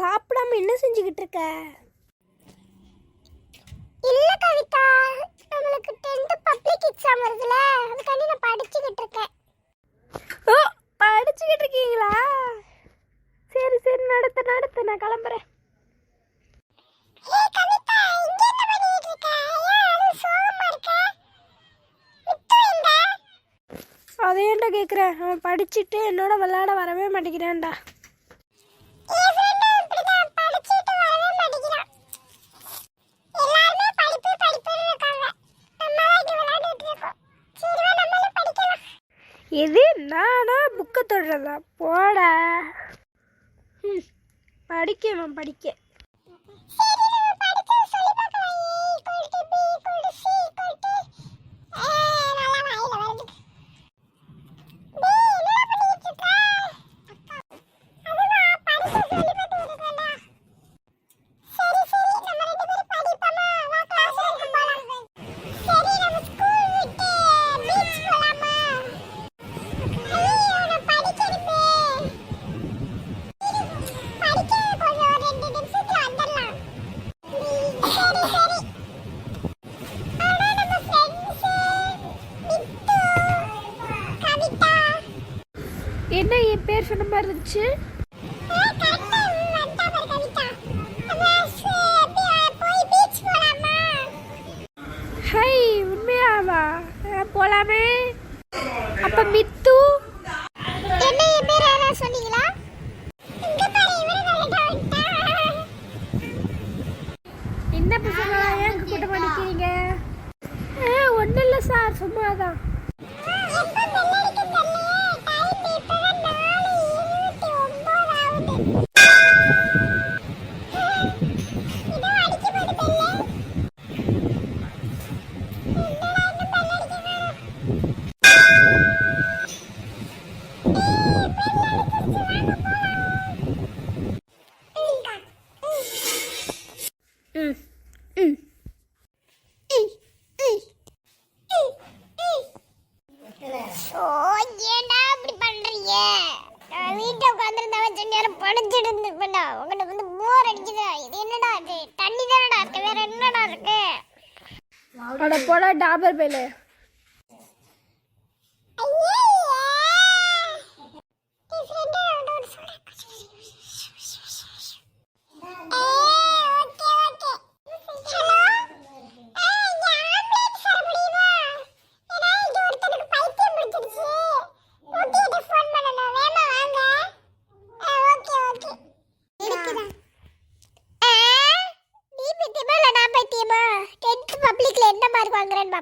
சாப்பிடாம என்ன செஞ்சுக்கிட்டு இருக்க? இல்ல கவிதா நம்மளுக்கு 10th பப்ளிக் எக்ஸாம் வருதுல அதுக்காண்டி நான் படிச்சுக்கிட்டு இருக்கேன். ஓ படிச்சுக்கிட்டு இருக்கீங்களா? சரி சரி நடத்த நடத்த நான் கிளம்புறேன். அதை ஏன்டா கேட்குறேன் அவன் படிச்சுட்டு என்னோட விளையாட வரவே மாட்டேங்கிறான்டா. இது நானா புக்கை தொடுறதா? போட. ம் படிக்கணும் படிக்க. என்ன என் பேர் சொன்ன மாதிரி இருந்துச்சு? ஹை உண்மையாவா? போலாமே. அப்ப மித்து? என்ன என் பேர் யாரா சொன்னீங்களா? என்ன பசங்களா ஏன் கூட்ட மாட்டேங்கிறீங்க ஒன்றும் இல்லை சார் சும்மா தான் வீட்டை உட்காந்துருந்தா வச்சு நேரம் படிச்சுட்டு இருந்துப்பேன்டா உங்களுக்கு வந்து போர் அடிக்குதா இது என்னடா அது தண்ணி தானடா இருக்கு வேற என்னடா இருக்கு அட போடா டாபர் பேலு.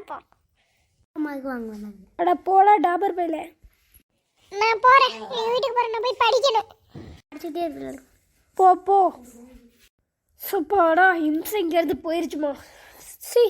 பார்ப்போம் அட போடா டாபர் பேலு நான் போறேன். என் வீட்டுக்கு போறேன். நான் போய் படிக்கணும். படிச்சுட்டே போ போ. சூப்பாடா இம்சை இங்கேருந்து போயிருச்சுமா. சி.